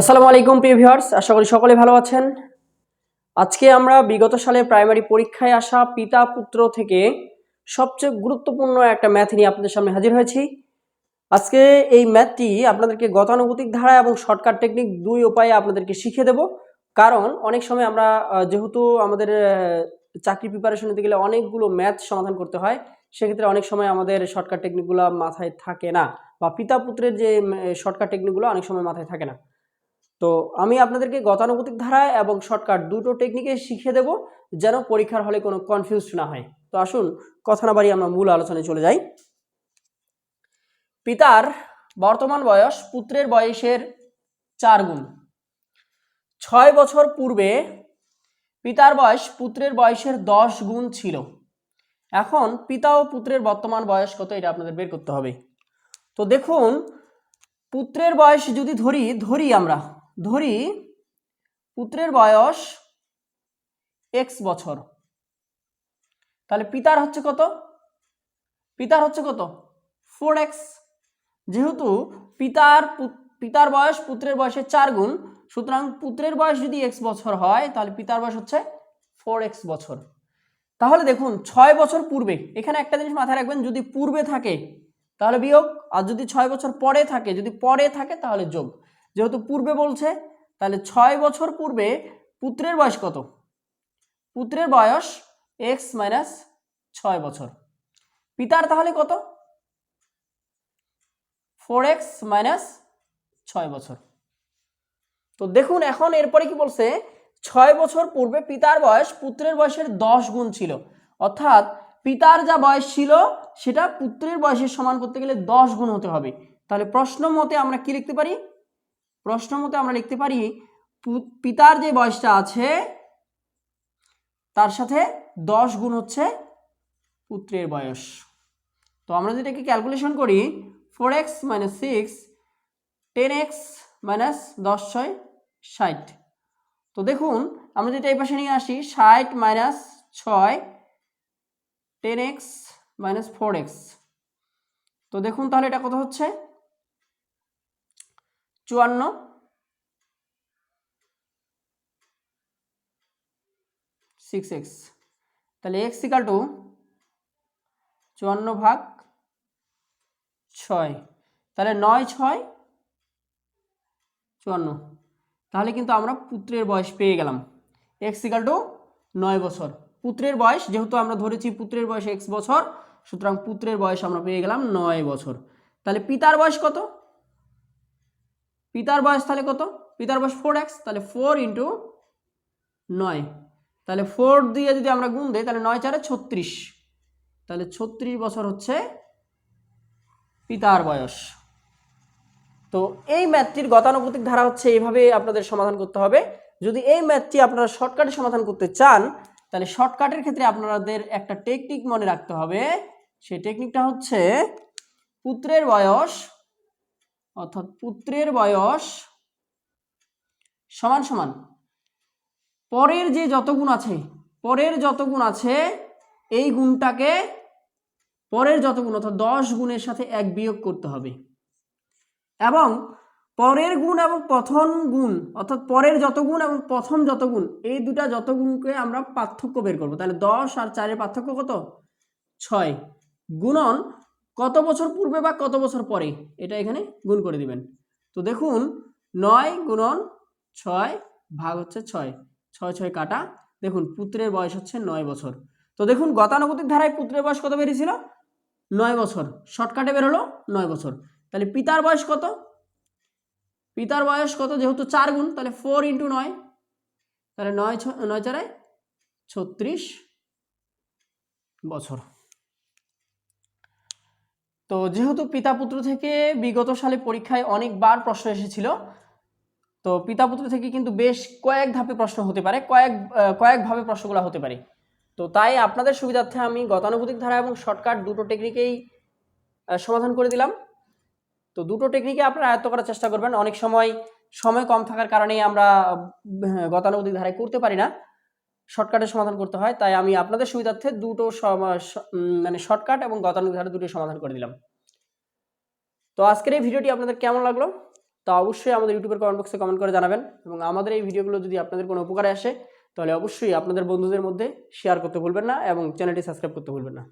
আসসালামু আলাইকুম প্রিয় ভিউয়ার্স, আশা করি সকলে ভালো আছেন। আজকে আমরা বিগত সালে প্রাইমারি পরীক্ষায় আসা পিতা পুত্র থেকে সবচেয়ে গুরুত্বপূর্ণ একটা ম্যাথ নিয়ে আপনাদের সামনে হাজির হয়েছি। আজকে এই ম্যাথটি আপনাদেরকে গতানুগতিক ধারা এবং শর্টকাট টেকনিক দুই উপায়ে আপনাদেরকে শিখিয়ে দেব। কারণ অনেক সময় আমরা যেহেতু আমাদের চাকরি প্রিপারেশন নিতে গেলে অনেকগুলো ম্যাথ সমাধান করতে হয়, সেক্ষেত্রে অনেক সময় আমাদের শর্টকাট টেকনিকগুলো মাথায় থাকে না বা পিতা পুত্রের যে শর্টকাট টেকনিকগুলো অনেক সময় মাথায় থাকে না। তো আমি আপনাদেরকে গতানুগতিক ধারায় এবং শর্টকাট দুটো টেকনিকে শিখিয়ে দেব যেন পরীক্ষার হলে কোনো কনফিউজ না হয়। তো আসুন, কথা না বাড়ি আমরা মূল আলোচনায় চলে যাই। পিতার বর্তমান বয়স পুত্রের বয়সের চার গুণ। ছয় বছর পূর্বে পিতার বয়স পুত্রের বয়সের দশ গুণ ছিল। এখন পিতা ও পুত্রের বর্তমান বয়স কত এটা আপনাদের বের করতে হবে। তো দেখুন, পুত্রের বয়স যদি ধরি ধরি আমরা। ধরি পুত্রের বয়স এক্স বছর। তাহলে পিতার হচ্ছে কত? পিতার হচ্ছে কত? ফোর এক্স যেহেতু পিতার পিতার বয়স পুত্রের বয়সের চার গুণ, সুতরাং পুত্রের বয়স যদি এক্স বছর হয়, তাহলে পিতার বয়স হচ্ছে ফোর এক্স বছর। তাহলে দেখুন, ছয় বছর পূর্বে, এখানে একটা জিনিস মাথায় রাখবেন, যদি পূর্বে থাকে, তাহলে বিয়োগ, আর যদি ছয় বছর পরে থাকে, যদি পরে থাকে, তাহলে যোগ। যেহেতু পূর্বে বলছে, তাহলে ছয় বছর পূর্বে পুত্রের বয়স কত? পুত্রের বয়স এক্স মাইনাস ছয় বছর। পিতার তাহলে কত? ফোর এক্স মাইনাস ছয় বছর। তো দেখুন, এখন এরপরে কি বলছে, ছয় বছর পূর্বে পিতার বয়স পুত্রের বয়সের দশ গুণ ছিল। অর্থাৎ পিতার যা বয়স ছিল, সেটা পুত্রের বয়সের সমান করতে গেলে দশ গুণ হতে হবে। তাহলে প্রশ্ন মতে আমরা কি লিখতে পারি? প্রশ্ন মতে আমরা লিখতে পারি পিতার যে বয়সটা আছে, তার সাথে দশ গুণ হচ্ছে পুত্রের বয়স। তো আমরা যদি এটাকে ক্যালকুলেশন করি four x minus six ten x minus দশ ছয় ষাট। তো দেখুন, আমরা যদি এই পাশে নিয়ে আসি, ষাট মাইনাস ছয় ten x minus four x তো দেখুন তাহলে এটা কত হচ্ছে? চুয়ান্ন। সিক্স এক্স তাহলে এক্স ইকাল টু চুয়ান্ন ভাগ ছয়। তাহলে নয় ছয়, চুয়ান্ন। তাহলে কিন্তু আমরা পুত্রের বয়স পেয়ে গেলাম। এক্স ইকাল টু নয় বছর। পুত্রের বয়স, যেহেতু আমরা ধরেছি পুত্রের বয়স এক্স বছর, সুতরাং পুত্রের বয়স আমরা পেয়ে গেলাম নয় বছর। তাহলে পিতার বয়স কত? পিতার বয়স তাহলে কত? পিতার বয়স ফোর এক্স তাহলে ফোর ইন্টু নয়। তাহলে ফোর দিয়ে যদি আমরা গুণ দিই, তাহলে নয় চারে ছত্রিশ। তাহলে ছত্রিশ বছর হচ্ছে পিতার বয়স। তো এই ম্যাথটির গতানুগতিক ধারা হচ্ছে এইভাবে আপনাদের সমাধান করতে হবে। যদি এই ম্যাথটি আপনারা শর্টকাটে সমাধান করতে চান, তাহলে শর্টকাটের ক্ষেত্রে আপনাদের একটা টেকনিক মনে রাখতে হবে। সেই টেকনিকটা হচ্ছে পুত্রের বয়স অর্থাৎ পুত্রের বয়স সমান সমান। পরের যে যত গুণ আছে, পরের যত গুণ আছে, এই গুণটাকে পরের যত গুণ, অর্থাৎ দশ গুণের সাথে এক বিয়োগ করতে হবে। এবং পরের গুণ এবং প্রথম গুণ, অর্থাৎ পরের যত গুণ এবং প্রথম যত গুণ, এই দুটা যত গুণকে আমরা পার্থক্য বের করব। তাহলে দশ আর চারের পার্থক্য কত? ছয়। গুণন কত বছর পূর্বে বা কত বছর পরে? এটা এখানে গুণ করে দিবেন। তো দেখুন, নয় গুণন ছয় ভাগ হচ্ছে ছয়। ছয় ছয় কাটা। দেখুন, পুত্রের বয়স হচ্ছে নয় বছর। তো দেখুন, গতানুগতিক ধারায় পুত্রের বয়স কত বেরিয়েছিল? নয় বছর। শর্টকাটে বের হলো নয় বছর। তাহলে পিতার বয়স কত? পিতার বয়স কত? যেহেতু চার গুণ, তাহলে ফোর ইন্টু নয়। তাহলে নয় ছ, নয় চারে ছত্রিশ বছর। তো যেহেতু পিতা পুত্র থেকে বিগত সালে পরীক্ষায় অনেকবার প্রশ্ন এসেছিল তো পিতা পুত্র থেকে কিন্তু বেশ কয়েক ধাপে প্রশ্ন হতে পারে কয়েক কয়েকভাবে প্রশ্নগুলো হতে পারে। তো তাই আপনাদের সুবিধার্থে আমি গতানুগতিক ধারা এবং শর্টকাট দুটো টেকনিকেই সমাধান করে দিলাম। তো দুটো টেকনিকে আপনারা আয়ত্ত করার চেষ্টা করবেন। অনেক সময় সময় কম থাকার কারণে আমরা আহ, গতানুগতিক ধারায় করতে পারি না। শর্টকাটে সমাধান করতে হয়। তাই আমি আপনাদের সুবিধার্থে দুটো মানে শর্টকাট এবং গতানুধারে ধারা দুটো সমাধান করে দিলাম। তো আজকের এই ভিডিওটি আপনাদের কেমন লাগল? তা অবশ্যই আমাদের ইউটিউবের কমেন্ট বক্সে কমেন্ট করে জানাবেন এবং আমাদের এই ভিডিওগুলো যদি আপনাদের কোনো উপকারে আসে, তাহলে অবশ্যই আপনাদের বন্ধুদের মধ্যে শেয়ার করতে ভুলবেন না এবং চ্যানেলটি সাবস্ক্রাইব করতে ভুলবেন না।